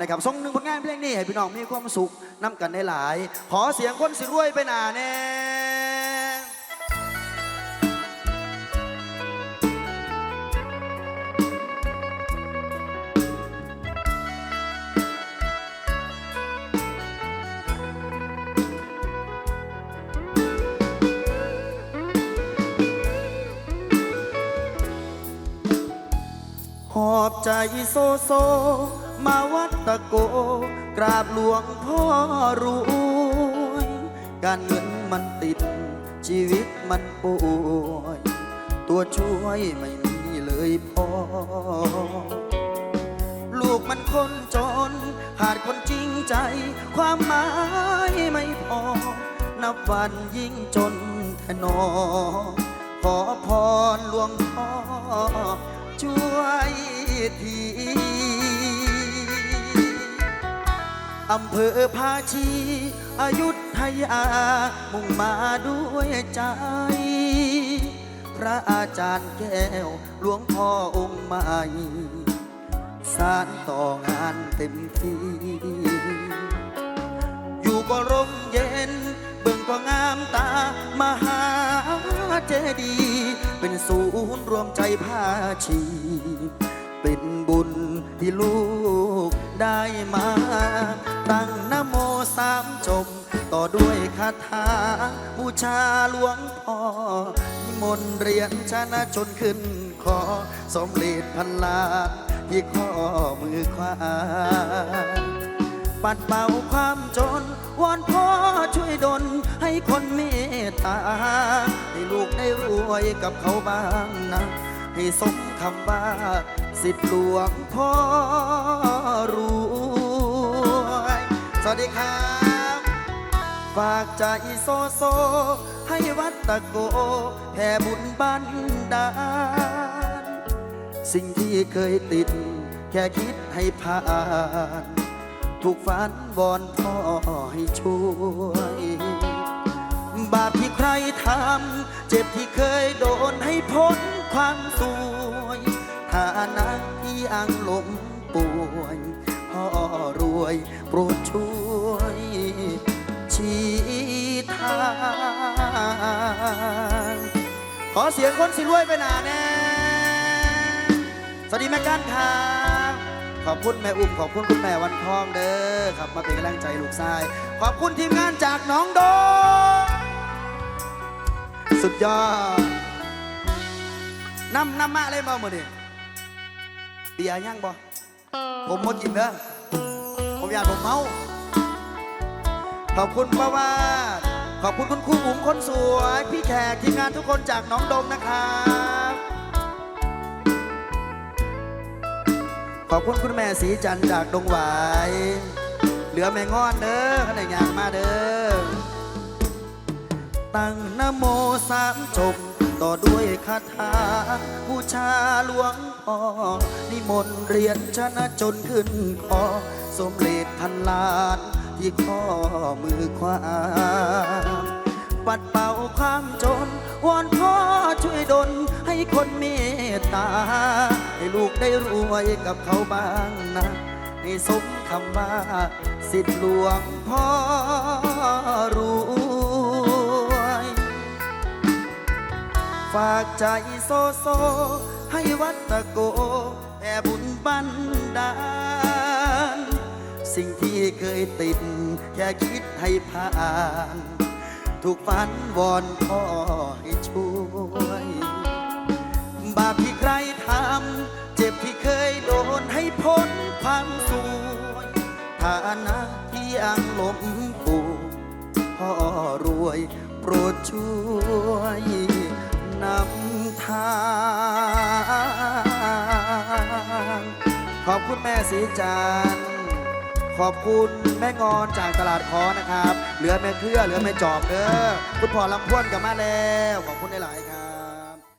นะครับส่งหนึ่งผลงานเพลงนี้ให้พี่น้องมีความสุขนํกันได้หลาย ขอเสียงคนสิรวยไปหนาแน่หอบใจโซโซ มาวัดตะโก กราบหลวงพ่อรวยการเงินมันติด ชีวิตมันป่วย ตัวช่วยไม่มีเลยพ่อ ลูกมันคนจนขาดคนจริงใจ ความหมายไม่พอ นับวันยิ่งจนทนอ ขอพรหลวงพ่อช่วยที อำเภอภาชี อายุทยา มุ่งมาด้วยใจ พระอาจารย์แก้ว หลวงพ่อองค์ใหม่สารต่องานเต็มที่ อยู่ก็ร่มเย็น เบิ่งก็งามตา มหาเจดีย์เป็นศูนย์รวมใจภาชี เป็นบุญที่ลูก ได้มา ตั้งนโมสามจบ ต่อด้วยคาถาบูชาหลวงพ่อนิมนต์เรียนชนะจนขึ้นคอสมเด็จพันลานที่ข้อมือขวาปัดเป่าความจน วอนพ่อช่วยดลให้คนเมตตา ให้ลูกได้รวยกับเขาบ้างนะ ให้สมคำว่า สิทธิหลวงพ่อ รวยสวัสดีครับ ฝากใจโซโซ ให้วัดตะโกแผ่บุญบันดาล สิ่งที่เคยติด แค่คิดให้ผ่าน ถูกฝันวอนพ่อให้ช่วย บาปที่ใครทำ เจ็บที่เคยโดนให้พ้นความสวยฐานะที่อังลม ป่วยพ่อรวยโปรดช่วยชี้ทางขอเสียงคนสิรวยไปหนาแน่สวัสดีแม่ก้านครับขอบคุณแม่อุ้มขอบคุณคุณแม่วันทองเด้อครับมาเป็นกำลังใจลูกชาย ขอบคุณทีมงานจากน้องโดสุดยอดน้ำน้ำมาเลยมาเมื่อนี้เบียร์ย่างบ่ ผมมากินเด้อผมอยากผมเมา ขอบคุณป้าวาดขอบคุณคุณครูอุ๋มคนสวย พี่แขกทีมงานทุกคนจากน้องดงนะครับ ขอบคุณคุณแม่สีจันจากดงหวาย เหลือแม่งอนเด้อขนาดยางมาเด้อ ตั้งนโมสามจบ ต่อด้วยคาถาบูชาหลวงพ่อนิมนต์เรียนชนะจนขึ้นคอสมเด็จพันลานที่ข้อมือขวาปัดเป่าความจนวอนพ่อช่วยดลให้คนเมตตา ให้ลูกได้รวยกับเขาบ้างนะ ให้สมคำว่า สิทธิหลวงพ่อากใจโซโซ ให้วัดตะโกแผ่บุญบันดาล สิ่งที่เคยติด แค่คิดให้ผ่าน ถูกฝันวอนพ่อให้ช่วย บาปที่ใครทำ เจ็บที่เคยโดนให้พ้นความสวยฐานะที่ยังลมปูพ่อรวยโปรดช่วย คุณแม่สีจันขอบคุณแม่งอนจากตลาดคอนะครับ เหลือแม่เครือเหลือแม่จอบเด้อคุณพ่อลำพวนกับมาแล้ว ขอบคุณหลายๆครับ